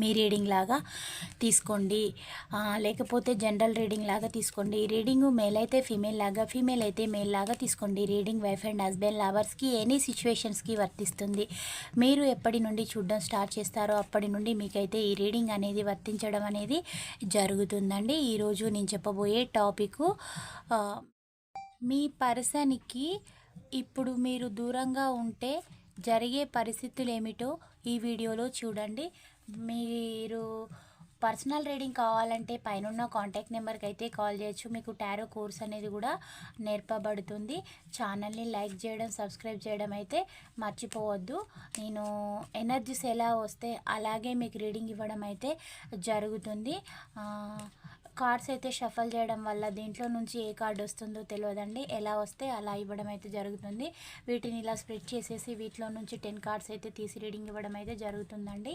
మీ reading లాగా తీసుకోండి. లేకపోతే జనరల్ రీడింగ్ లాగా తీసుకోండి. రీడింగ్ మేల్ అయితే ఫీమేల్ లాగా ఫీమేల్ అయితే మేల్ లాగా తీసుకోండి. రీడింగ్ వైఫ్ అండ్ హస్బెండ్ లవర్స్కి ఎనీ సిచ్యువేషన్స్కి వర్తిస్తుంది. మీరు ఎప్పటి నుండి చూడడం స్టార్ట్ చేస్తారో అప్పటి నుండి మీకైతే ఈ రీడింగ్ అనేది వర్తించడం అనేది జరుగుతుందండి. ఈరోజు నేను చెప్పబోయే టాపిక్ మీ పర్సన్కి ఇప్పుడు మీరు దూరంగా ఉంటే జరిగే పరిస్థితులు ఏమిటో ఈ వీడియోలో చూడండి. మీరు పర్సనల్ రీడింగ్ కావాలంటే పైన కాంటాక్ట్ నెంబర్కి అయితే కాల్ చేయొచ్చు. మీకు టారో కోర్స్ అనేది కూడా నేర్పబడుతుంది. ఛానల్ని లైక్ చేయడం సబ్స్క్రైబ్ చేయడం అయితే మర్చిపోవద్దు. నేను ఎనర్జీస్ ఎలా వస్తే అలాగే మీకు రీడింగ్ ఇవ్వడం అయితే జరుగుతుంది. కార్డ్స్ అయితే షఫల్ చేయడం వల్ల దీంట్లో నుంచి ఏ కార్డ్ వస్తుందో తెలియదండి. ఎలా వస్తే అలా ఇవ్వడం అయితే జరుగుతుంది. వీటిని ఇలా స్ప్రెడ్ చేసేసి వీటిలో నుంచి టెన్ కార్డ్స్ అయితే తీసి రీడింగ్ ఇవ్వడం అయితే జరుగుతుందండి.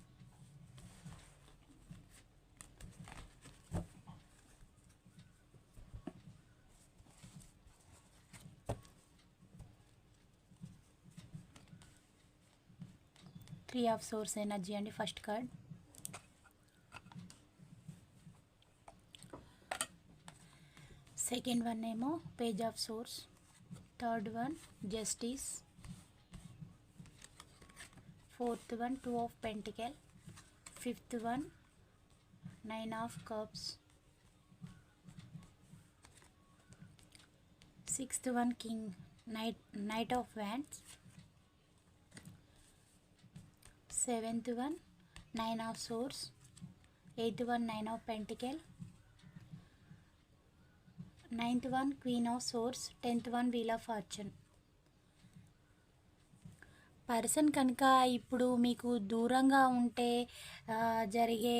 త్రీ ఆఫ్ సోర్స్ ఎనర్జీ అండి ఫస్ట్ కార్డ్ సెకండ్ వన్ ఏమో page of swords third one justice fourth one two of pentacles fifth one nine of cups sixth one king knight knight of wands seventh one nine of swords eighth one nine of pentacles ninth one queen of swords tenth one wheel of fortune. Person కనుక ఇప్పుడు మీకు దూరంగా ఉంటే జరిగే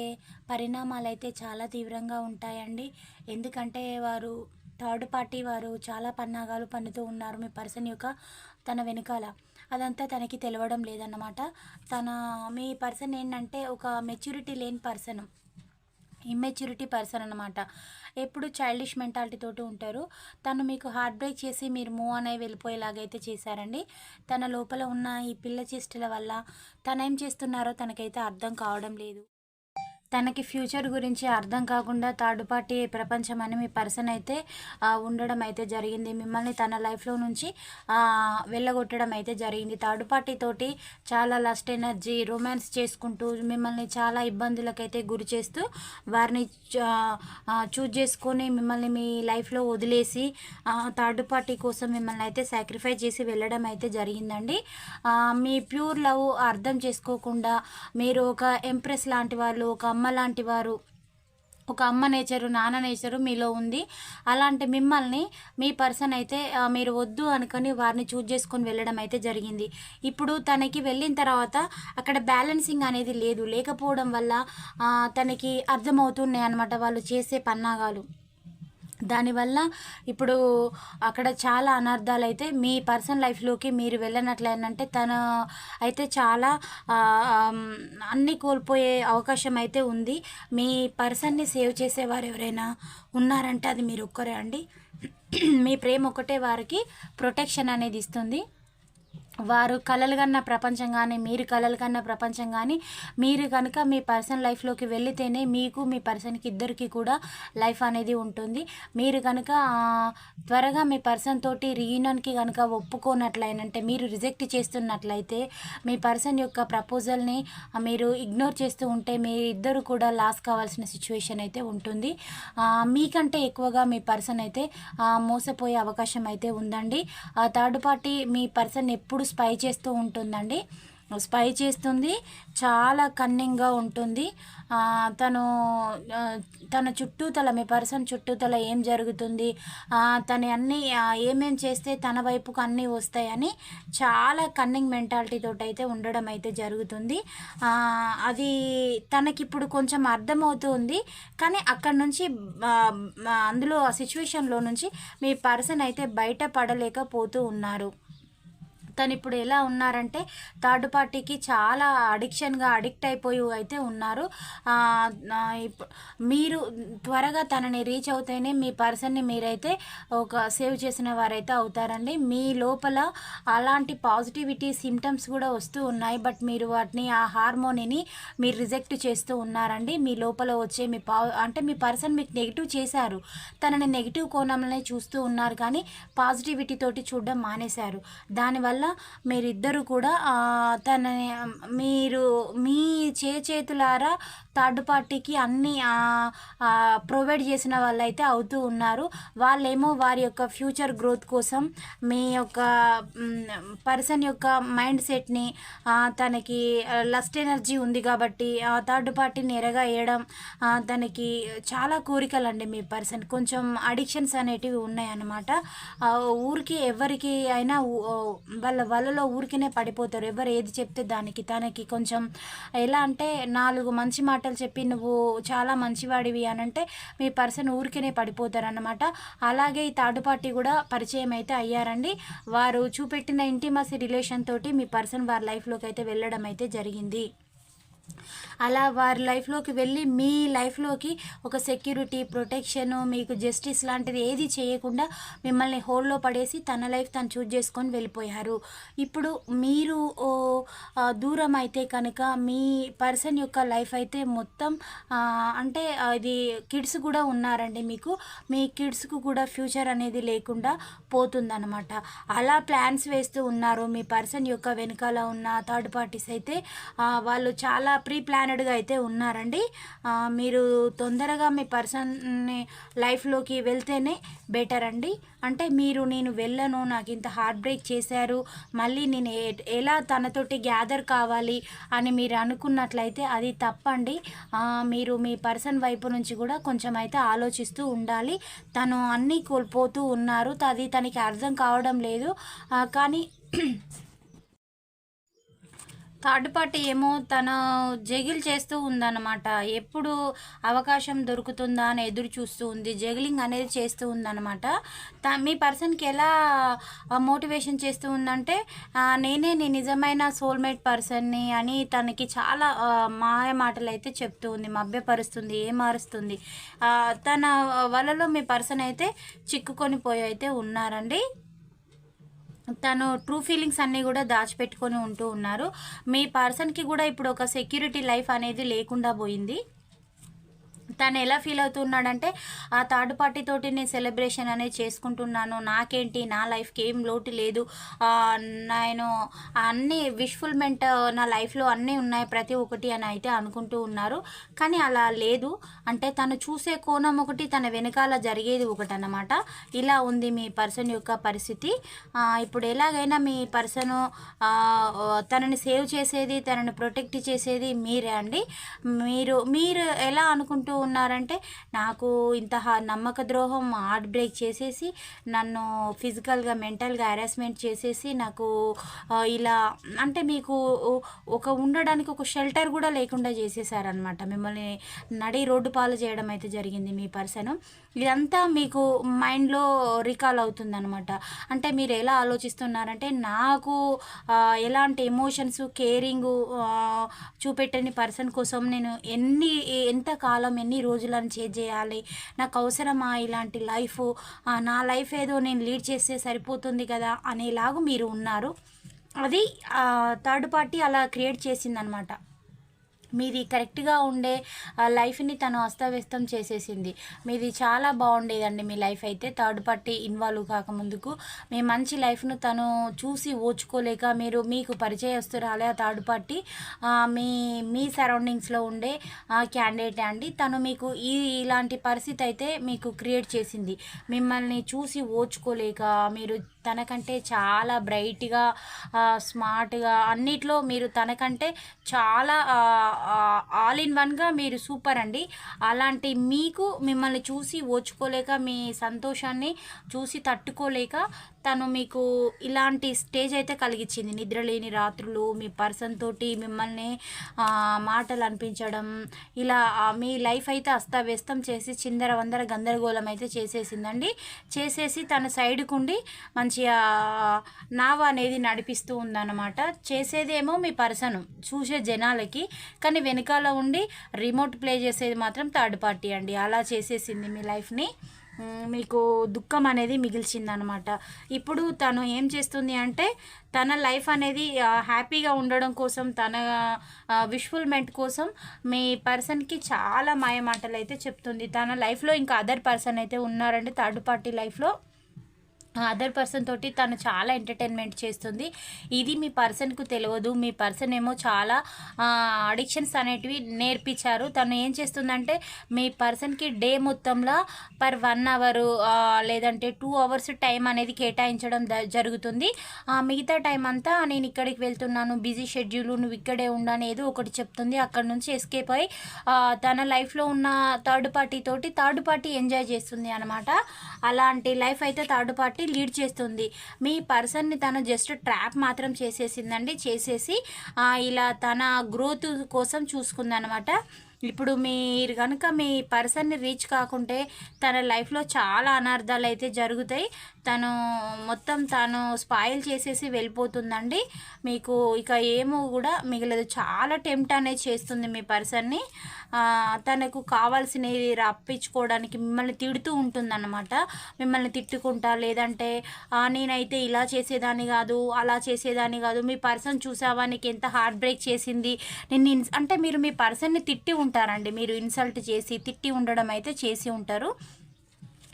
పరిణామాలు అయితే చాలా తీవ్రంగా ఉంటాయండి. ఎందుకంటే వారు థర్డ్ పార్టీ వారు చాలా పన్నాగాలు పన్నుతూ ఉన్నారు మీ పర్సన్ యొక్క తన వెనకాల. అదంతా తనకి తెలవడం లేదన్నమాట. తన మీ పర్సన్ ఏంటంటే ఒక మెచ్యూరిటీ లేని పర్సన్. ఇమ్మెచ్యూరిటీ పర్సన్ అనమాట ఎప్పుడు చైల్డిష్ మెంటాలిటీ తోటి ఉంటారు. తను మీకు హార్ట్ బ్రేక్ చేసి మీరు మూవ్ అని వెళ్ళిపోయేలాగైతే చేశారండి. తన లోపల ఉన్న ఈ పిల్ల చేష్టల వల్ల తనేం ఏం చేస్తున్నారో తనకైతే అర్థం కావడం లేదు. తనకి ఫ్యూచర్ గురించి అర్థం కాకుండా థర్డ్ పార్టీ ప్రపంచం అని మీ పర్సన్ అయితే ఉండడం అయితే జరిగింది. మిమ్మల్ని తన లైఫ్లో నుంచి వెళ్ళగొట్టడం అయితే జరిగింది. థర్డ్ పార్టీ తోటి చాలా లస్ట్ ఎనర్జీ రొమాన్స్ చేసుకుంటూ మిమ్మల్ని చాలా ఇబ్బందులకైతే గురి చేస్తూ వారిని చూజ్ చేసుకొని మిమ్మల్ని మీ లైఫ్లో వదిలేసి థర్డ్ పార్టీ కోసం మిమ్మల్ని అయితే సాక్రిఫైస్ చేసి వెళ్ళడం అయితే జరిగిందండి. మీ ప్యూర్ లవ్ అర్థం చేసుకోకుండా మీరు ఒక ఎంప్రెస్ లాంటి వాళ్ళు ఒక అమ్మ లాంటి వారు ఒక అమ్మ నేచరు నాన్న నేచరు మీలో ఉంది. అలాంటి మిమ్మల్ని మీ పర్సన్ అయితే మీరు వద్దు అనుకొని వారిని చూజ్ చేసుకొని వెళ్ళడం అయితే జరిగింది. ఇప్పుడు తనకి వెళ్ళిన తర్వాత అక్కడ బ్యాలెన్సింగ్ అనేది లేదు. లేకపోవడం వల్ల తనకి అర్థమవుతున్నాయి అనమాట వాళ్ళు చేసే పన్నాగాలు. దానివల్ల ఇప్పుడు అక్కడ చాలా అనర్థాలు అయితే మీ పర్సనల్ లైఫ్లోకి మీరు వెళ్ళినట్లయినంటే తను అయితే చాలా అన్నీ కోల్పోయే అవకాశం అయితే ఉంది. మీ పర్సన్ని సేవ్ చేసేవారు ఎవరైనా ఉన్నారంటే అది మీరు ఒక్కరే అండి. మీ ప్రేమ ఒకటే వారికి ప్రొటెక్షన్ అనేది ఇస్తుంది. వారు కలలు కన్న ప్రపంచం కానీ మీరు కలలు కన్న ప్రపంచం కానీ మీరు కనుక మీ పర్సన్ లైఫ్లోకి వెళితేనే మీకు మీ పర్సన్కి ఇద్దరికి కూడా లైఫ్ అనేది ఉంటుంది. మీరు కనుక త్వరగా మీ పర్సన్ తోటి రీయూనియన్కి కనుక ఒప్పుకోనట్లయినంటే మీరు రిజెక్ట్ చేస్తున్నట్లయితే మీ పర్సన్ యొక్క ప్రపోజల్ని మీరు ఇగ్నోర్ చేస్తూ ఉంటే మీ ఇద్దరు కూడా లాస్ కావాల్సిన సిచ్యువేషన్ అయితే ఉంటుంది. మీకంటే ఎక్కువగా మీ పర్సన్ అయితే మోసపోయే అవకాశం అయితే ఉందండి. ఆ థర్డ్ పార్టీ మీ పర్సన్ ఎప్పుడు స్పై చేస్తూ ఉంటుందండి. స్పై చేస్తుంది. చాలా కన్నింగ్గా ఉంటుంది. తను తన చుట్టూతల మీ పర్సన్ చుట్టూతల ఏం జరుగుతుంది? తను అన్నీ ఏమేం చేస్తే తన వైపుకు అన్నీ వస్తాయని చాలా కన్నింగ్ మెంటాలిటీతో అయితే ఉండడం అయితే జరుగుతుంది. అది తనకిప్పుడు కొంచెం అర్థమవుతుంది కానీ అక్కడ నుంచి అందులో ఆ సిచ్యువేషన్లో నుంచి మీ పర్సన్ అయితే బయటపడలేకపోతూ ఉన్నారు. తను ఇప్పుడు ఎలా ఉన్నారంటే థర్డ్ పార్టీకి చాలా అడిక్షన్గా అడిక్ట్ అయిపోయి అయితే ఉన్నారు. మీరు త్వరగా తనని రీచ్ అవుతేనే మీ పర్సన్ని మీరైతే ఒక సేవ్ చేసిన వారైతే అవుతారండి. మీ లోపల అలాంటి పాజిటివిటీ సిమ్టమ్స్ కూడా వస్తూ ఉన్నాయి. బట్ మీరు వాటిని ఆ హార్మోనీని మీరు రిజెక్ట్ చేస్తూ ఉన్నారండి. మీ లోపల వచ్చే మీ పా అంటే మీ పర్సన్ మీకు నెగిటివ్ చేశారు. తనని నెగిటివ్ కోణంలోనే చూస్తూ ఉన్నారు కానీ పాజిటివిటీ తోటి చూడడం మానేశారు. దానివల్ల మీరిద్దరు కూడా తనని మీరు మీ చే చేతులారా థర్డ్ పార్టీకి అన్ని ప్రొవైడ్ చేసిన వాళ్ళైతే అవుతూ ఉన్నారు. వాళ్ళేమో వారి యొక్క ఫ్యూచర్ గ్రోత్ కోసం మీ యొక్క పర్సన్ యొక్క మైండ్ సెట్ని తనకి లస్ట్ ఎనర్జీ ఉంది కాబట్టి ఆ థర్డ్ పార్టీని ఎరగా వేయడం తనకి చాలా కోరికలండి మీ పర్సన్. కొంచెం అడిక్షన్స్ అనేటివి ఉన్నాయన్నమాట. ఊరికి ఎవరికి అయినా వాళ్ళ వలలో ఊరికినే పడిపోతారు. ఎవరు ఏది చెప్తే దానికి తనకి కొంచెం ఎలా అంటే నాలుగు మంచి మాటలు చెప్పి నువ్వు చాలా మంచివాడివి అని అంటే మీ పర్సన్ ఊరికనే పడిపోతారు అన్నమాట అలాగే ఈ థర్డ్ పార్టీ కూడా పరిచయం అయితే అయ్యారండి. వారు చూపెట్టిన ఇంటిమసీ రిలేషన్ తోటి మీ పర్సన్ వారి లైఫ్లోకి అయితే వెళ్ళడం అయితే జరిగింది. అలా వారి లైఫ్లోకి వెళ్ళి మీ లైఫ్లోకి ఒక సెక్యూరిటీ ప్రొటెక్షన్ మీకు జస్టిస్ లాంటిది ఏది చేయకుండా మిమ్మల్ని హోల్లో పడేసి తన లైఫ్ తను చూజ్ చేసుకొని వెళ్ళిపోయారు. ఇప్పుడు మీరు దూరం అయితే కనుక మీ పర్సన్ యొక్క లైఫ్ అయితే మొత్తం అంటే అది కిడ్స్ కూడా ఉన్నారండి మీకు. మీ కిడ్స్కు కూడా ఫ్యూచర్ అనేది లేకుండా పోతుందన్నమాట. అలా ప్లాన్స్ వేస్తూ ఉన్నారు మీ పర్సన్ యొక్క వెనకాల ఉన్న థర్డ్ పార్టీస్ అయితే. వాళ్ళు చాలా ప్రీ ప్లానెడ్గా అయితే ఉన్నారండి. మీరు తొందరగా మీ పర్సన్ని లైఫ్లోకి వెళ్తేనే బెటర్ అండి. అంటే మీరు నేను వెళ్ళను నాకు ఇంత హార్ట్ బ్రేక్ చేశారు మళ్ళీ నేను ఏ- ఎలా తనతోటి గ్యాదర్ కావాలి అని మీరు అనుకున్నట్లయితే అది తప్పండి. మీరు మీ పర్సన్ వైపు నుంచి కూడా కొంచెం అయితే ఆలోచిస్తూ ఉండాలి. తను అన్నీ కోల్పోతూ ఉన్నారు. అది తనకి అర్థం కావడం లేదు. కానీ థర్డ్ పార్టీ ఏమో తను జగిల్ చేస్తూ ఉందన్నమాట. ఎప్పుడు అవకాశం దొరుకుతుందా అని ఎదురు చూస్తూ ఉంది. జగిలింగ్ అనేది చేస్తూ ఉందన్నమాట. త మీ పర్సన్కి ఎలా మోటివేషన్ చేస్తూ ఉందంటే నేనే నీ నిజమైన సోల్మేట్ పర్సన్ని అని తనకి చాలా మాయ మాటలు అయితే చెప్తూ ఉంది. మభ్యపరుస్తుంది ఏమారుస్తుంది. మారుస్తుంది తన వలలో మీ పర్సన్ అయితే చిక్కుకొని పోయి అయితే ఉన్నారండి. తను ట్రూ ఫీలింగ్స్ అన్నీ కూడా దాచిపెట్టుకొని ఉంటూ ఉన్నారు. మీ పర్సన్కి కూడా ఇప్పుడు ఒక సెక్యూరిటీ లైఫ్ అనేది లేకుండా పోయింది. తను ఎలా ఫీల్ అవుతున్నాడంటే ఆ థర్డ్ పార్టీ తోటి నేను సెలబ్రేషన్ అనేది చేసుకుంటున్నాను నాకేంటి నా లైఫ్కి ఏం లోటు లేదు నేను అన్ని విష్ఫుల్మెంట్ నా లైఫ్లో అన్నీ ఉన్నాయి ప్రతి ఒక్కటి అని అయితే అనుకుంటూ ఉన్నారు. కానీ అలా లేదు. అంటే తను చూసే కోణం ఒకటి తన వెనకాల జరిగేది ఒకటి అనమాట ఇలా ఉంది మీ పర్సన్ యొక్క పరిస్థితి. ఇప్పుడు ఎలాగైనా మీ పర్సన్ తనని సేవ్ చేసేది తనని ప్రొటెక్ట్ చేసేది మీరే అండి. మీరు మీరు ఎలా అనుకుంటూ ఉన్నారంటే నాకు ఇంత నమ్మక ద్రోహం హార్ట్ బ్రేక్ చేసేసి నన్ను ఫిజికల్గా మెంటల్గా హెరాస్మెంట్ చేసేసి నాకు ఇలా అంటే మీకు ఒక ఉండడానికి ఒక షెల్టర్ కూడా లేకుండా చేసేసారనమాట మిమ్మల్ని నడి రోడ్డు పాలు చేయడం అయితే జరిగింది మీ పర్సన్. ఇదంతా మీకు మైండ్లో రికాల్ అవుతుంది అనమాట అంటే మీరు ఎలా ఆలోచిస్తున్నారంటే నాకు ఎలాంటి ఎమోషన్స్ కేరింగ్ చూపెట్టని పర్సన్ కోసం నేను ఎన్ని ఎంత కాలం ఎన్ని రోజులను చేయాలి నాకు అవసరమా ఇలాంటి లైఫ్ నా లైఫ్ ఏదో నేను లీడ్ చేస్తే సరిపోతుంది కదా అనేలాగా మీరు ఉన్నారు. అది థర్డ్ పార్టీ అలా క్రియేట్ చేసిందనమాట మీది కరెక్ట్గా ఉండే ఆ, లైఫ్ని తను అస్తవ్యస్తం చేసేసింది. మీది చాలా బాగుండేదండి మీ లైఫ్ అయితే. థర్డ్ పార్టీ ఇన్వాల్వ్ కాకముందుకు మీ మంచి లైఫ్ను తను చూసి ఓచుకోలేక మీరు మీకు పరిచయస్తురాలే ఆ థర్డ్ పార్టీ. మీ మీ సరౌండింగ్స్లో ఉండే క్యాండిడేట్ అండి. తను మీకు ఈ ఇలాంటి పరిస్థితి అయితే మీకు క్రియేట్ చేసింది. మిమ్మల్ని చూసి ఓచుకోలేక మీరు తనకంటే చాలా బ్రైట్గా స్మార్ట్గా అన్నిట్లో మీరు తనకంటే చాలా ఆల్ ఇన్ వన్గా మీరు సూపర్ అండి. అలాంటి మీకు మిమ్మల్ని చూసి ఓచుకోలేక మీ సంతోషాన్ని చూసి తట్టుకోలేక తను మీకు ఇలాంటి స్టేజ్ అయితే కలిగించింది నిద్రలేని రాత్రులు మీ పర్సన్ తోటి మిమ్మల్ని మాటలు అనిపించడం ఇలా మీ లైఫ్ అయితే అస్తవ్యస్తం చేసి చిందర వందర గందరగోళం అయితే చేసేసిందండి. చేసేసి తన సైడ్కు ఉండి మంచిగా నావ అనేది నడిపిస్తూ ఉందన్నమాట. చేసేదేమో మీ పర్సన్ చూసే జనాలకి. కానీ వెనకాల ఉండి రిమోట్ ప్లే చేసేది మాత్రం థర్డ్ పార్టీ అండి. అలా చేసేసింది మీ లైఫ్ని. మీకు దుఃఖం అనేది మిగిల్చిందనమాట. ఇప్పుడు తను ఏం చేస్తుంది అంటే తన లైఫ్ అనేది హ్యాపీగా ఉండడం కోసం తన విష్ఫుల్మెంట్ కోసం మీ పర్సన్కి చాలా మాయ మాటలు అయితే చెప్తుంది. తన లైఫ్లో ఇంకా అదర్ పర్సన్ అయితే ఉన్నారండి థర్డ్ పార్టీ లైఫ్లో. అదర్ పర్సన్ తోటి తను చాలా ఎంటర్టైన్మెంట్ చేస్తుంది. ఇది మీ పర్సన్కు తెలియదు. మీ పర్సన్ ఏమో చాలా అడిక్షన్స్ అనేటివి నేర్పించారు. తను ఏం చేస్తుందంటే మీ పర్సన్కి డే మొత్తంలో పర్ వన్ అవర్ లేదంటే టూ అవర్స్ టైం అనేది కేటాయించడం జరుగుతుంది. ఆ, మిగతా టైం అంతా నేను ఇక్కడికి వెళ్తున్నాను బిజీ షెడ్యూల్ నువ్వు ఇక్కడే ఉండని ఏదో ఒకటి చెప్తుంది. అక్కడ నుంచి ఎస్కేప్ అయి తన లైఫ్లో ఉన్న థర్డ్ పార్టీ తోటి థర్డ్ పార్టీ ఎంజాయ్ చేస్తుంది అనమాట అలాంటి లైఫ్ అయితే థర్డ్ పార్టీ లీడ్ చేస్తుంది. మీ పర్సన్ని తను జస్ట్ ట్రాప్ మాత్రం చేసేసిందండి. చేసేసి ఇలా తన గ్రోత్ కోసం చూసుకుందనమాట ఇప్పుడు మీరు కనుక మీ పర్సన్ని రీచ్ కాకుంటే తన లైఫ్లో చాలా అనర్థాలు అయితే జరుగుతాయి. తను మొత్తం తను స్పాయిల్ చేసేసి వెళ్ళిపోతుందండి. మీకు ఇక ఏమో కూడా మిగలదు. చాలా టెంప్ట్ అనేది చేస్తుంది మీ పర్సన్ని తనకు కావాల్సినవి రప్పించుకోవడానికి మిమ్మల్ని తిడుతూ ఉంటుందన్నమాట. మిమ్మల్ని తిట్టుకుంటా లేదంటే నేనైతే ఇలా చేసేదాన్ని కాదు అలా చేసేదాన్ని కాదు. మీ పర్సన్ చూసావా? నీకు ఎంత హార్ట్ బ్రేక్ చేసింది? నేను అంటే మీరు మీ పర్సన్ని తిట్టి ఉంటారండి. మీరు ఇన్సల్ట్ చేసి తిట్టి ఉండడం అయితే చేసి ఉంటారు.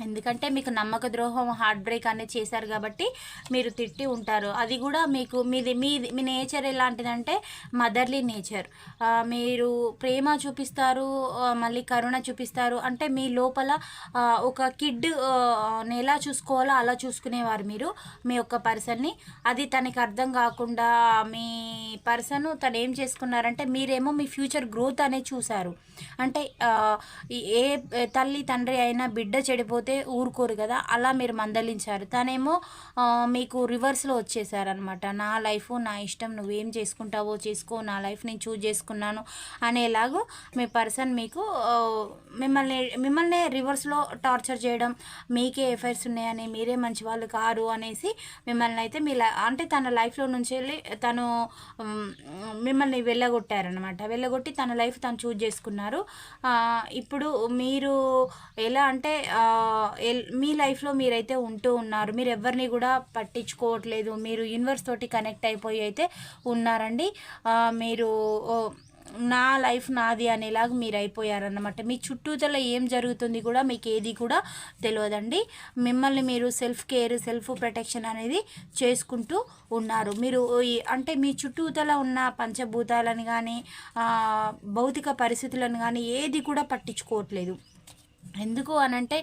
ఎందుకంటే మీకు నమ్మక ద్రోహం హార్ట్ బ్రేక్ అనేది చేశారు కాబట్టి మీరు తిట్టి ఉంటారు. అది కూడా మీకు మీది మీ మీ నేచర్ ఎలాంటిదంటే మదర్లీ నేచర్ మీరు ప్రేమ చూపిస్తారు మళ్ళీ కరుణ చూపిస్తారు. అంటే మీ లోపల ఒక కిడ్ ఎలా చూసుకోవాలో అలా చూసుకునేవారు మీరు మీ యొక్క పర్సన్ని అది తనకి అర్థం కాకుండా మీ పర్సన్ తను ఏం చేసుకున్నారంటే మీరేమో మీ ఫ్యూచర్ గ్రోత్ అనేది చూశారు. అంటే ఏ తల్లి తండ్రి అయినా బిడ్డ చెడిపోతే ఊరుకోరు కదా అలా మీరు మందలించారు. తనేమో మీకు రివర్స్లో వచ్చేసారనమాట నా లైఫ్ నా ఇష్టం నువ్వేం చేసుకుంటావో చేసుకో నా లైఫ్ నేను చూజ్ చేసుకున్నాను అనేలాగూ మీ పర్సన్ మీకు మిమ్మల్ని మిమ్మల్ని రివర్స్లో టార్చర్ చేయడం మీకే ఎఫైర్స్ ఉన్నాయని మీరే మంచి వాళ్ళు కారు అనేసి మిమ్మల్ని అయితే మీ లై- అంటే తన లైఫ్లో నుంచి వెళ్ళి తను మిమ్మల్ని వెళ్ళగొట్టారనమాట వెళ్ళగొట్టి తన లైఫ్ తను చూజ్ చేసుకున్నారు. ఇప్పుడు మీరు ఎలా అంటే మీ లైఫ్లో మీరైతే ఉంటూ ఉన్నారు. మీరు ఎవరిని కూడా పట్టించుకోవట్లేదు. మీరు యూనివర్స్ తోటి కనెక్ట్ అయిపోయి అయితే ఉన్నారండి. మీరు నా లైఫ్ నాది అనేలాగా మీరు అయిపోయారన్నమాట మీ చుట్టూతల ఏం జరుగుతుంది కూడా మీకు ఏది కూడా తెలియదండి మిమ్మల్ని మీరు సెల్ఫ్ కేర్ సెల్ఫ్ ప్రొటెక్షన్ అనేది చేసుకుంటూ ఉన్నారు. మీరు అంటే మీ చుట్టూతల ఉన్న పంచభూతాలను కానీ భౌతిక పరిస్థితులను కానీ ఏది కూడా పట్టించుకోవట్లేదు. ఎందుకు అనంటే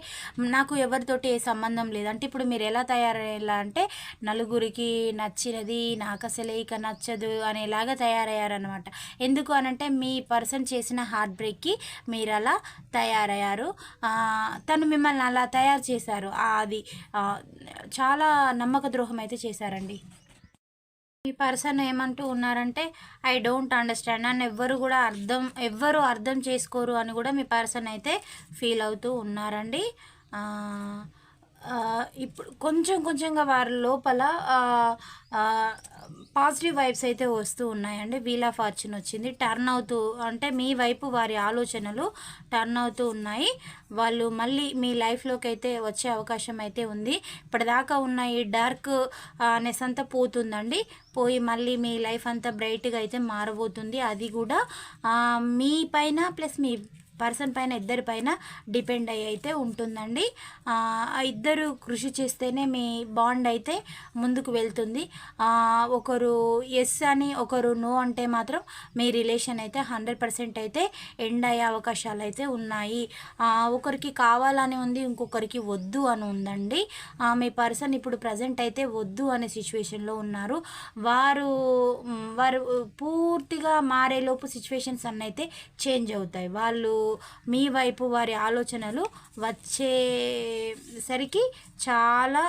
నాకు ఎవరితోటి ఏ సంబంధం లేదు. అంటే ఇప్పుడు మీరు ఎలా తయారయ్యేలా అంటే నలుగురికి నచ్చినది నాకు అసలే ఇక నచ్చదు అనేలాగా తయారయ్యారనమాట ఎందుకు అనంటే మీ పర్సన్ చేసిన హార్ట్ బ్రేక్కి మీరు అలా తయారయ్యారు. తను మిమ్మల్ని అలా తయారు చేశారు. అది చాలా నమ్మక ద్రోహం అయితే చేశారండి. ఈ పర్సన్ ఏమంటూ ఉన్నారంటే ఐ డోంట్ అండర్స్టాండ్. అండ్ ఎవ్వరు కూడా అర్థం ఎవ్వరు అర్థం చేసుకోరు అని కూడా మీ పర్సన్ అయితే ఫీల్ అవుతూ ఉన్నారండి. ఇప్పుడు కొంచెం కొంచెంగా వారి లోపల పాజిటివ్ వైబ్స్ అయితే వస్తూ ఉన్నాయండి. వీల్ ఆఫ్ ఫార్చ్యూన్ వచ్చింది. టర్న్ అవుతూ అంటే మీ వైపు వారి ఆలోచనలు టర్న్ అవుతూ ఉన్నాయి. వాళ్ళు మళ్ళీ మీ లైఫ్లోకి అయితే వచ్చే అవకాశం అయితే ఉంది. ఇప్పటిదాకా ఉన్న ఈ డార్క్ అనేస్ అంతా పోతుందండి. పోయి మళ్ళీ మీ లైఫ్ అంతా బ్రైట్గా అయితే మారబోతుంది. అది కూడా మీ పైన ప్లస్ మీ పర్సన్ పైన ఇద్దరి పైన డిపెండ్ అయ్యి అయితే ఉంటుందండి. ఇద్దరు కృషి చేస్తేనే మీ బాండ్ అయితే ముందుకు వెళ్తుంది. ఒకరు ఎస్ అని ఒకరు నో అంటే మాత్రం మీ రిలేషన్ అయితే హండ్రెడ్ పర్సెంట్ అయితే ఎండ్ అయ్యే అవకాశాలు అయితే ఉన్నాయి. ఒకరికి కావాలని ఉంది ఇంకొకరికి వద్దు అని ఉందండి. మీ పర్సన్ ఇప్పుడు ప్రజెంట్ అయితే వద్దు అనే సిచ్యువేషన్లో ఉన్నారు. వారు వారు పూర్తిగా మారేలోపు సిచ్యువేషన్స్ అన్నైతే చేంజ్ అవుతాయి. వాళ్ళు మీ వైపు వారి ఆలోచనలు వచ్చేసరికి చాలా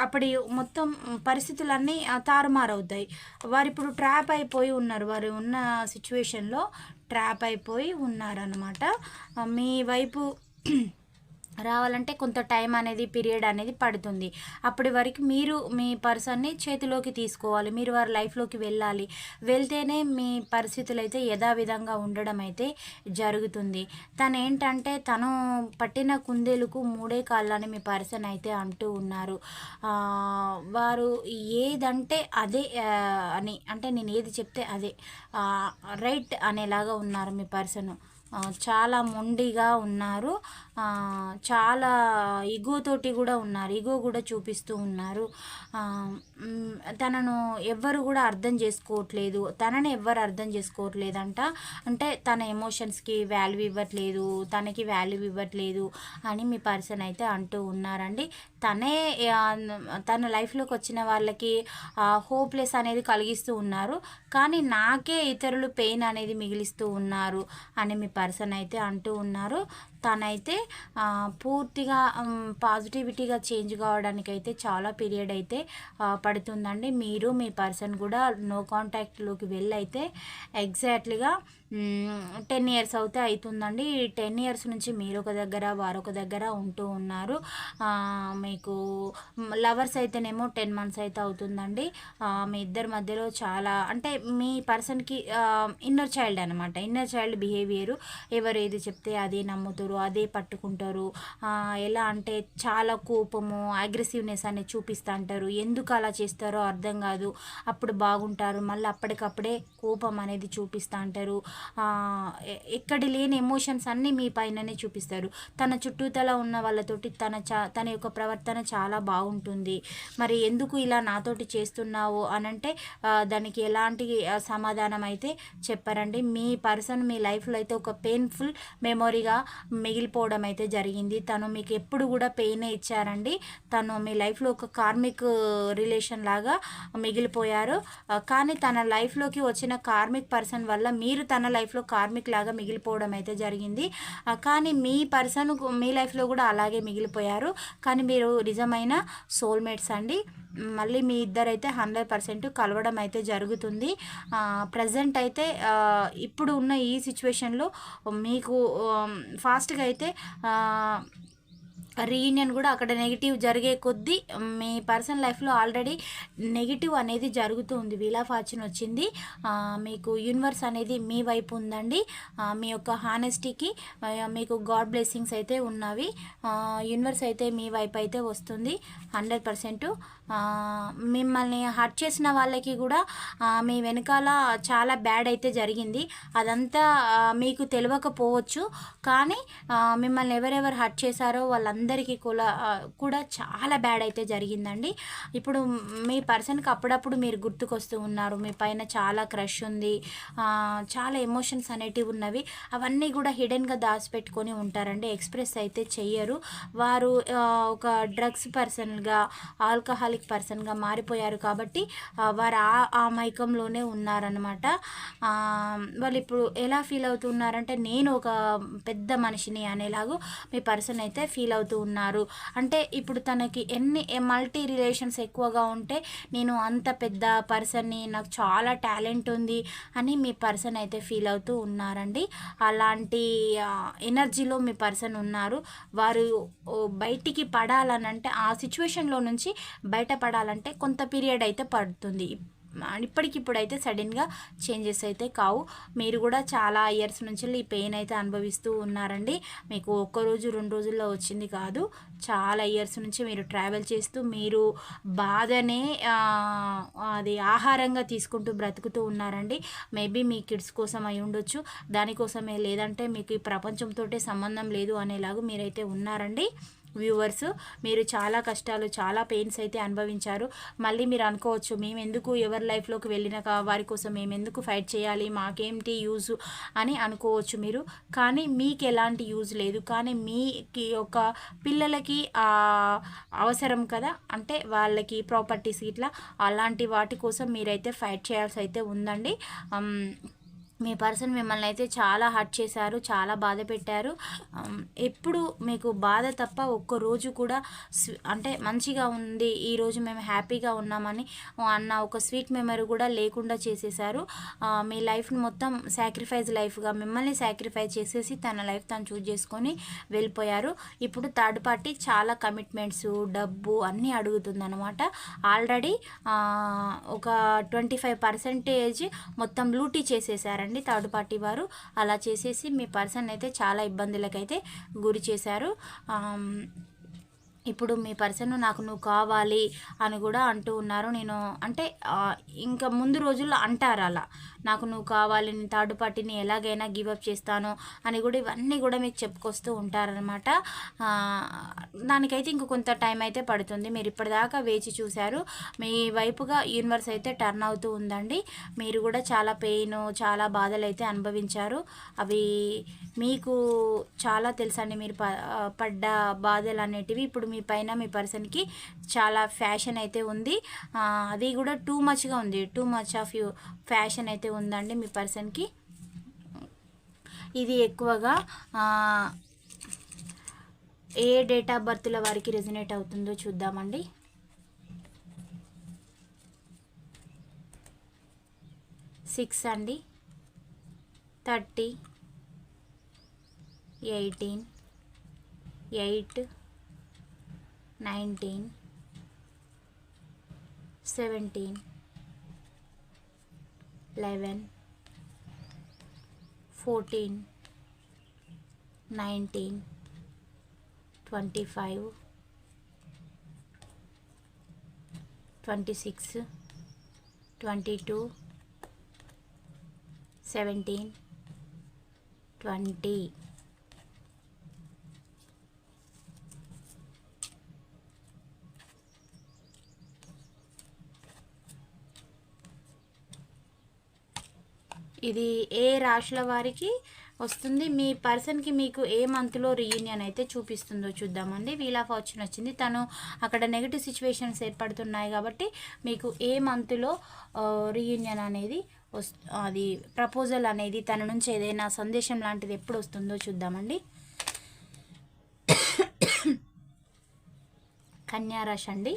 అప్పటి మొత్తం పరిస్థితులన్నీ తారుమారవుతాయి వారు ఇప్పుడు ట్రాప్ అయిపోయి ఉన్నారు. వారు ఉన్న సిచ్యువేషన్లో ట్రాప్ అయిపోయి ఉన్నారనమాట మీ వైపు రావాలంటే కొంత టైం అనేది పీరియడ్ అనేది పడుతుంది. అప్పటి వరకు మీరు మీ పర్సన్ని చేతిలోకి తీసుకోవాలి. మీరు వారి లైఫ్లోకి వెళ్ళాలి. వెళ్తేనే మీ పరిస్థితులు అయితే యథావిధంగా ఉండడం అయితే జరుగుతుంది. తను ఏంటంటే తను పట్టిన కుందేలుకు మూడే కాళ్ళని మీ పర్సన్ అయితే అంటూ ఉన్నారు. వారు ఏదంటే అదే అని అంటే నేను ఏది చెప్తే అదే. రైట్ అనేలాగా ఉన్నారు మీ పర్సన్. చాలా మొండిగా ఉన్నారు. చాలా ఇగోతోటి కూడా ఉన్నారు. ఇగో కూడా చూపిస్తూ ఉన్నారు. తనను ఎవ్వరు కూడా అర్థం చేసుకోవట్లేదు. తనని ఎవ్వరు అర్థం చేసుకోవట్లేదంట. అంటే తన ఎమోషన్స్కి వాల్యూ ఇవ్వట్లేదు తనకి వాల్యూ ఇవ్వట్లేదు అని మీ పర్సన్ అయితే అంటూ ఉన్నారండి. తనే తన లైఫ్లోకి వచ్చిన వాళ్ళకి హోప్లెస్ అనేది కలిగిస్తూ ఉన్నారు. కానీ నాకే ఇతరులు పెయిన్ అనేది మిగిలిస్తూ ఉన్నారు అని మీ పర్సన్ అయితే అంటూ ఉన్నారు. తనైతే పూర్తిగా పాజిటివిటీగా చేంజ్ కావడానికి అయితే చాలా పీరియడ్ అయితే పడుతుందండి. మీరు మీ పర్సన్ కూడా నో కాంటాక్ట్లోకి వెళ్ళైతే ఎగ్జాక్ట్లీగా టెన్ ఇయర్స్ అయితే అవుతుందండి టెన్ ఇయర్స్ నుంచి మీరు ఒక దగ్గర వారొక దగ్గర ఉంటూ ఉన్నారు. మీకు లవర్స్ అయితేనేమో టెన్ మంత్స్ అయితే అవుతుందండి. మీ ఇద్దరి మధ్యలో చాలా అంటే మీ పర్సన్కి ఇన్నర్ చైల్డ్ అనమాట ఇన్నర్ చైల్డ్ బిహేవియర్. ఎవరు ఏది చెప్తే అదే నమ్ముతారు అదే పట్టుకుంటారు. ఎలా అంటే చాలా కోపము అగ్రెసివ్నెస్ అనేది చూపిస్తూ అంటారు. ఎందుకు అలా చేస్తారో అర్థం కాదు. అప్పుడు బాగుంటారు. మళ్ళీ అప్పటికప్పుడే కోపం అనేది చూపిస్తూ అంటారు. ఎక్కడి లేని ఎమోషన్స్ అన్నీ మీ పైననే చూపిస్తారు. తన చుట్టూతల ఉన్న వాళ్ళతోటి తన చా తన యొక్క ప్రవర్తన చాలా బాగుంటుంది. మరి ఎందుకు ఇలా నాతోటి చేస్తున్నావు అనంటే దానికి ఎలాంటి సమాధానం అయితే చెప్పారండి. మీ పర్సన్ మీ లైఫ్లో అయితే ఒక పెయిన్ఫుల్ మెమొరీగా మిగిలిపోవడం అయితే జరిగింది. తను మీకు ఎప్పుడు కూడా పెయినే ఇచ్చారండి. తను మీ లైఫ్లో ఒక కార్మిక్ రిలేషన్ లాగా మిగిలిపోయారు. కానీ తన లైఫ్లోకి వచ్చిన కార్మిక్ పర్సన్ వల్ల మీరు తన లైఫ్లో కార్మిక్ లాగా మిగిలిపోవడం అయితే జరిగింది కానీ మీ పర్సన్ మీ లైఫ్లో కూడా అలాగే మిగిలిపోయారు. కానీ మీరు నిజమైన సోల్మేట్స్ అండి. మళ్ళీ మీ ఇద్దరైతే హండ్రెడ్ పర్సెంట్ కలవడం అయితే జరుగుతుంది ప్రజెంట్ అయితే ఇప్పుడు ఉన్న ఈ సిచ్యువేషన్లో మీకు ఫాస్ట్గా అయితే రీయూనియన్ కూడా అక్కడ నెగిటివ్ జరిగే కొద్దీ మీ పర్సనల్ లైఫ్లో ఆల్రెడీ నెగిటివ్ అనేది జరుగుతూ ఉంది. వీలా ఫార్చ్యూన్ వచ్చింది మీకు యూనివర్స్ అనేది మీ వైపు ఉందండి. మీ యొక్క హానెస్టీకి మీకు గాడ్ బ్లెస్సింగ్స్ అయితే ఉన్నవి. యూనివర్స్ అయితే మీ వైపు అయితే వస్తుంది. హండ్రెడ్ పర్సెంట్ మిమ్మల్ని హర్ట్ చేసిన వాళ్ళకి కూడా మీ వెనకాల చాలా బ్యాడ్ అయితే జరిగింది. అదంతా మీకు తెలియకపోవచ్చు. కానీ మిమ్మల్ని ఎవరెవరు హర్ట్ చేశారో వాళ్ళందరికీ కూడా కూడా చాలా బ్యాడ్ అయితే జరిగిందండి. ఇప్పుడు మీ పర్సన్కి అప్పుడప్పుడు మీరు గుర్తుకొస్తూ ఉన్నారు. మీ పైన చాలా క్రష్ ఉంది. చాలా ఎమోషన్స్ అనేటివి ఉన్నవి. అవన్నీ కూడా హిడెన్గా దాచిపెట్టుకొని ఉంటారండి. ఎక్స్ప్రెస్ అయితే చెయ్యరు. వారు ఒక డ్రగ్స్ పర్సన్గా ఆల్కహాల్ ఆల్కహాలిక్ పర్సన్గా మారిపోయారు కాబట్టి వారు ఆ ఆ మైకంలోనే ఉన్నారనమాట వాళ్ళు ఇప్పుడు ఎలా ఫీల్ అవుతున్నారంటే నేను ఒక పెద్ద మనిషిని అనేలాగూ మీ పర్సన్ అయితే ఫీల్ అవుతూ ఉన్నారు. అంటే ఇప్పుడు తనకి ఎన్ని మల్టీ రిలేషన్స్ ఎక్కువగా ఉంటే నేను అంత పెద్ద పర్సన్ని నాకు చాలా టాలెంట్ ఉంది అని మీ పర్సన్ అయితే ఫీల్ అవుతూ ఉన్నారండి. అలాంటి ఎనర్జీలో మీ పర్సన్ ఉన్నారు. వారు బయటికి పడాలనంటే ఆ సిచ్యువేషన్లో నుంచి బయటపడాలంటే కొంత పీరియడ్ అయితే పడుతుంది. ఇప్పటికిప్పుడైతే సడన్గా చేంజెస్ అయితే కావు. మీరు కూడా చాలా ఇయర్స్ నుంచి ఈ పెయిన్ అయితే అనుభవిస్తూ ఉన్నారండి. మీకు ఒక్కరోజు రెండు రోజుల్లో వచ్చింది కాదు. చాలా ఇయర్స్ నుంచి మీరు ట్రావెల్ చేస్తూ మీరు బాధనే అది ఆహారంగా తీసుకుంటూ బ్రతుకుతూ ఉన్నారండి. మేబీ మీ కిడ్స్ కోసం అయి ఉండొచ్చు. దానికోసమే లేదంటే మీకు ఈ ప్రపంచంతో సంబంధం లేదు అనేలాగా మీరైతే ఉన్నారండి. వ్యూవర్స్ మీరు చాలా కష్టాలు చాలా పెయిన్స్ అయితే అనుభవించారు. మళ్ళీ మీరు అనుకోవచ్చు మేము ఎందుకు ఎవరి లైఫ్లోకి వెళ్ళిన వారి కోసం మేము ఎందుకు ఫైట్ చేయాలి మాకేంటి యూజ్ అని అనుకోవచ్చు మీరు. కానీ మీకు ఎలాంటి యూజ్ లేదు. కానీ మీకి ఒక పిల్లలకి అవసరం కదా? అంటే వాళ్ళకి ప్రాపర్టీస్ ఇట్లా అలాంటి వాటి కోసం మీరైతే ఫైట్ చేయాల్సి అయితే ఉందండి మీ పర్సన్ మిమ్మల్ని అయితే చాలా హర్ట్ చేశారు చాలా బాధ పెట్టారు. ఎప్పుడు మీకు బాధ తప్ప ఒక్క రోజు కూడా అంటే మంచిగా ఉంది ఈరోజు మేము హ్యాపీగా ఉన్నామని అన్న ఒక స్వీట్ మెమరీ కూడా లేకుండా చేసేసారు మీ లైఫ్ని మొత్తం సాక్రిఫైస్ లైఫ్గా మిమ్మల్ని సాక్రిఫైస్ చేసేసి తన లైఫ్ తను చూజ్ చేసుకొని వెళ్ళిపోయారు. ఇప్పుడు థర్డ్ పార్టీ చాలా కమిట్మెంట్స్ డబ్బు అన్నీ అడుగుతుందనమాట ఆల్రెడీ ఒక ట్వంటీ ఫైవ్ పర్సెంటేజ్ మొత్తం లూటీ చేసేసారండి చేశారండి థర్డ్ పార్టీ వారు. అలా చేసేసి మీ పర్సన్ అయితే చాలా ఇబ్బందులకైతే గురి చేశారు. ఇప్పుడు మీ పర్సన్ నాకు నువ్వు కావాలి అని కూడా అంటూ ఉన్నారు. నేను అంటే ఇంకా ముందు రోజుల్లో అంటారు అలా. నాకు నువ్వు కావాలి నేను థర్డ్ పార్టీని ఎలాగైనా గివప్ చేస్తాను అని కూడా ఇవన్నీ కూడా మీకు చెప్పుకొస్తూ ఉంటారనమాట దానికైతే ఇంక కొంత టైం అయితే పడుతుంది. మీరు ఇప్పటిదాకా వేచి చూశారు. మీ వైపుగా యూనివర్స్ అయితే టర్న్ అవుతూ ఉందండి. మీరు కూడా చాలా పెయిన్ చాలా బాధలు అయితే అనుభవించారు. అవి మీకు చాలా తెలుసండి. మీరు పడ్డ బాధలు అనేటివి ఇప్పుడు మీ పైన మీ పర్సన్కి చాలా ఫ్యాషన్ అయితే ఉంది. అది కూడా టూ మచ్గా ఉంది. Too much of you fashion అయితే ఉందండి మీ పర్సన్కి. ఇది ఎక్కువగా ఏ డేట్ ఆఫ్ బర్త్ల వారికి రెజినేట్ అవుతుందో చూద్దామండి. సిక్స్ అండి. Thirty. Eighteen. Eight. Nineteen. Seventeen. 11 14 19 25 26 22 17 20 ఇది ఏ రాశుల వారికి వస్తుంది? మీ పర్సన్కి మీకు ఏ మంత్లో రీయూనియన్ అయితే చూపిస్తుందో చూద్దామండి. వీల్ ఆఫ్ ఫార్చ్యూన్ వచ్చింది. తను అక్కడ నెగిటివ్ సిచ్యువేషన్స్ ఏర్పడుతున్నాయి కాబట్టి మీకు ఏ మంత్లో రీయూనియన్ అనేది అది ప్రపోజల్ అనేది తన నుంచి ఏదైనా సందేశం లాంటిది ఎప్పుడు వస్తుందో చూద్దామండి. కన్యారాశి అండి.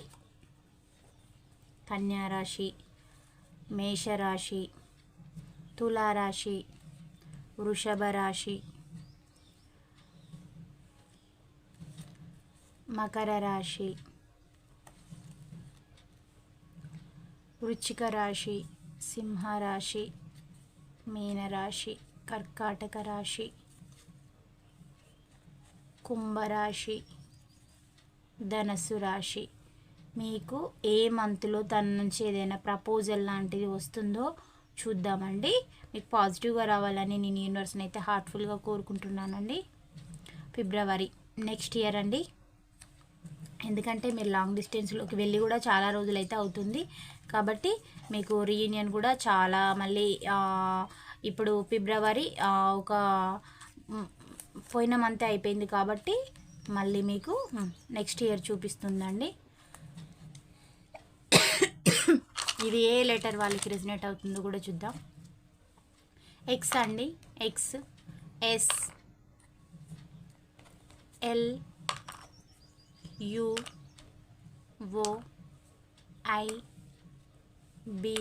కన్యారాశి మేషరాశి తులారాశి వృషభ రాశి మకర రాశి వృచ్చిక రాశి సింహరాశి మీనరాశి కర్కాటక రాశి కుంభరాశి ధనస్సు రాశి మీకు ఏ మంత్లో తన నుంచి ఏదైనా ప్రపోజల్ లాంటిది వస్తుందో చూద్దామండి. మీకు పాజిటివ్గా రావాలని నేను యూనివర్స్ని అయితే హార్ట్ఫుల్గా కోరుకుంటున్నానండి. ఫిబ్రవరి నెక్స్ట్ ఇయర్ అండి. ఎందుకంటే మీరు లాంగ్ డిస్టెన్స్లోకి వెళ్ళి కూడా చాలా రోజులైతే అవుతుంది. కాబట్టి మీకు రీయూనియన్ కూడా చాలా మళ్ళీ ఇప్పుడు ఫిబ్రవరి ఒక పోయిన మంత్ అయిపోయింది కాబట్టి మళ్ళీ మీకు నెక్స్ట్ ఇయర్ చూపిస్తుందండి. ఇది ఏ లెటర్ వాళ్ళకి రెజినేట్ అవుతుందో కూడా చూద్దాం. ఎక్స్ అండి. X S L U O I B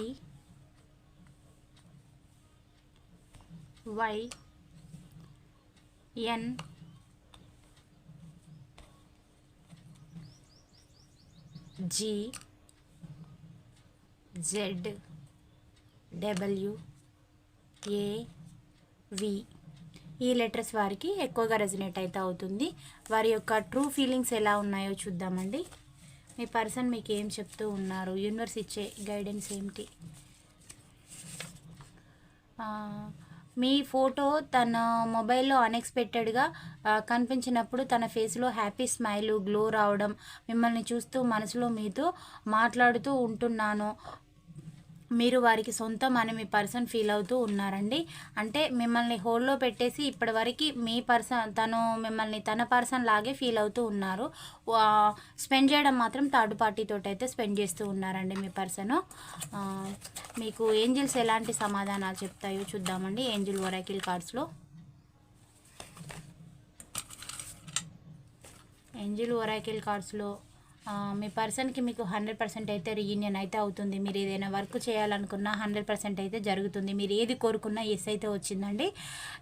Y N G Z W A V. ఈ లెటర్స్ వారికి ఎక్కువగా రెజినేట్ అయితే అవుతుంది. వారి యొక్క ట్రూ ఫీలింగ్స్ ఎలా ఉన్నాయో చూద్దామండి. మీ పర్సన్ మీకు ఏం చెప్తూ ఉన్నారు? యూనివర్స్ ఇచ్చే గైడెన్స్ ఏమిటి మీ ఫోటో తన మొబైల్లో అన్ఎక్స్పెక్టెడ్గా కనిపించినప్పుడు తన ఫేస్లో హ్యాపీ స్మైల్ గ్లో రావడం మిమ్మల్ని చూస్తూ మనసులో మీతో మాట్లాడుతూ ఉంటున్నాను. మీరు వారికి సొంతం అని మీ పర్సన్ ఫీల్ అవుతూ ఉన్నారండి. అంటే మిమ్మల్ని హోల్లో పెట్టేసి ఇప్పటివరకు మీ పర్సన్ తను మిమ్మల్ని తన పర్సన్ లాగే ఫీల్ అవుతూ ఉన్నారు. స్పెండ్ చేయడం మాత్రం థర్డ్ పార్టీ అయితే స్పెండ్ చేస్తూ ఉన్నారండి మీ పర్సన్. మీకు ఏంజిల్స్ ఎలాంటి సమాధానాలు చెప్తాయో చూద్దామండి ఏంజిల్ ఒరాకిల్ కార్డ్స్లో. ఏంజిల్ ఒరాకిల్ కార్డ్స్లో మీ పర్సన్కి మీకు హండ్రెడ్ పర్సెంట్ అయితే రీయూనియన్ అయితే అవుతుంది. మీరు ఏదైనా వర్క్ చేయాలనుకున్నా హండ్రెడ్ పర్సెంట్ అయితే జరుగుతుంది. మీరు ఏది కోరుకున్నా ఎస్ అయితే వచ్చిందండి.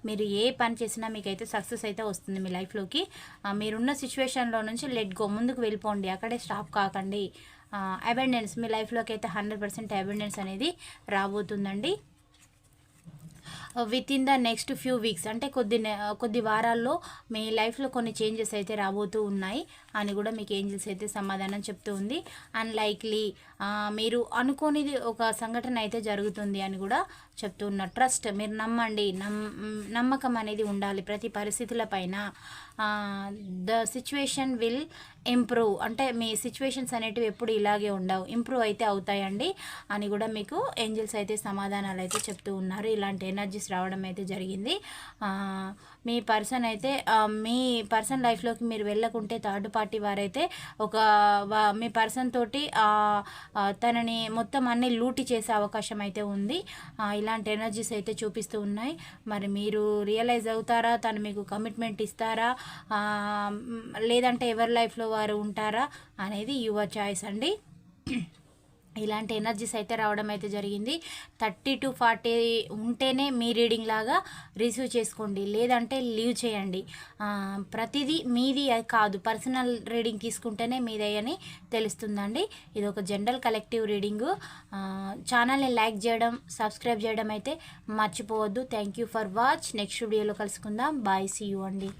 మీరు ఏ పని చేసినా మీకు అయితే సక్సెస్ అయితే వస్తుంది మీ లైఫ్లోకి. మీరున్న సిచ్యువేషన్లో నుంచి లెట్ గో ముందుకు వెళ్ళిపోండి. అక్కడే స్టాప్ కాకండి. అబెండెన్స్ మీ లైఫ్లోకి అయితే హండ్రెడ్ పర్సెంట్ అబెండెన్స్ అనేది రాబోతుందండి. Within the next few weeks అంటే కొద్ది నె- కొద్ది వారాల్లో మీ లైఫ్లో కొన్ని చేంజెస్ అయితే రాబోతూ ఉన్నాయి. అని కూడా మీకు ఏంజిల్స్ అయితే సమాధానం చెప్తూ ఉంది. అన్లైక్లీ మీరు అనుకోనిది ఒక సంఘటన అయితే జరుగుతుంది అని కూడా చెప్తూ ఉన్నారు. ట్రస్ట్ మీరు నమ్మండి. నమ్ నమ్మకం అనేది ఉండాలి ప్రతి పరిస్థితుల పైన. ద సిచ్యువేషన్ విల్ ఇంప్రూవ్ అంటే మీ సిచ్యువేషన్స్ అనేటివి ఎప్పుడు ఇలాగే ఉండవు. ఇంప్రూవ్ అయితే అవుతాయండి అని కూడా మీకు ఏంజల్స్ అయితే సమాధానాలు అయితే చెప్తూ ఉన్నారు. ఇలాంటి ఎనర్జీస్ రావడం అయితే జరిగింది. మీ పర్సన్ అయితే మీ పర్సన్ లైఫ్లోకి మీరు వెళ్ళకుంటే థర్డ్ పార్టీ వారైతే ఒక మీ పర్సన్ తోటి తనని మొత్తం అన్ని లూటి చేసే అవకాశం అయితే ఉంది. ఇలాంటి ఎనర్జీస్ అయితే చూపిస్తూ ఉన్నాయి. మరి మీరు రియలైజ్ అవుతారా? తను మీకు కమిట్మెంట్ ఇస్తారా? లేదంటే ఎవరి లైఫ్లో వారు ఉంటారా? అనేది యువర్ చాయిస్ అండి. ఇలాంటి ఎనర్జీస్ అయితే రావడం అయితే జరిగింది. థర్టీ టు ఫార్టీ ఉంటేనే మీ రీడింగ్ లాగా రిసీవ్ చేసుకోండి. లేదంటే లీవ్ చేయండి. ప్రతిదీ మీది కాదు. పర్సనల్ రీడింగ్ తీసుకుంటేనే మీదే అని తెలుస్తుందండి. ఇది ఒక జనరల్ కలెక్టివ్ రీడింగు ఛానల్ని లైక్ చేయడం సబ్స్క్రైబ్ చేయడం అయితే మర్చిపోవద్దు. Thank you for watch next వీడియోలో కలుసుకుందాం. బాయ్ సీ యూ అండి.